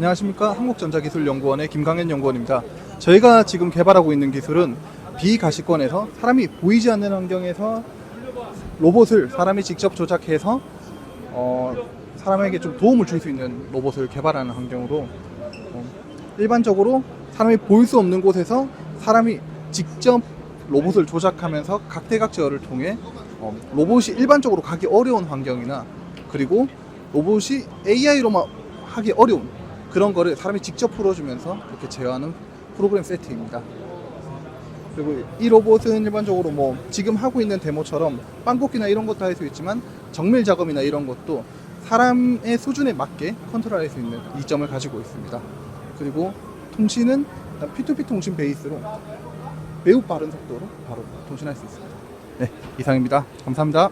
안녕하십니까 한국전자기술연구원의 김강현 연구원입니다. 저희가 지금 개발하고 있는 기술은 비가시권에서 사람이 보이지 않는 환경에서 로봇을 사람이 직접 조작해서 어, 사람에게 좀 도움을 줄 수 있는 로봇을 개발하는 환경으로 어, 일반적으로 사람이 보일 수 없는 곳에서 사람이 직접 로봇을 조작하면서 각대각 제어를 통해 어, 로봇이 일반적으로 가기 어려운 환경이나 그리고 로봇이 AI로만 하기 어려운 그런 거를 사람이 직접 풀어주면서 이렇게 제어하는 프로그램 세트입니다. 그리고 이 로봇은 일반적으로 뭐 지금 하고 있는 데모처럼 빵굽기나 이런 것도 할 수 있지만 정밀 작업이나 이런 것도 사람의 수준에 맞게 컨트롤할 수 있는 이점을 가지고 있습니다. 그리고 통신은 P2P 통신 베이스로 매우 빠른 속도로 바로 통신할 수 있습니다. 네, 이상입니다. 감사합니다.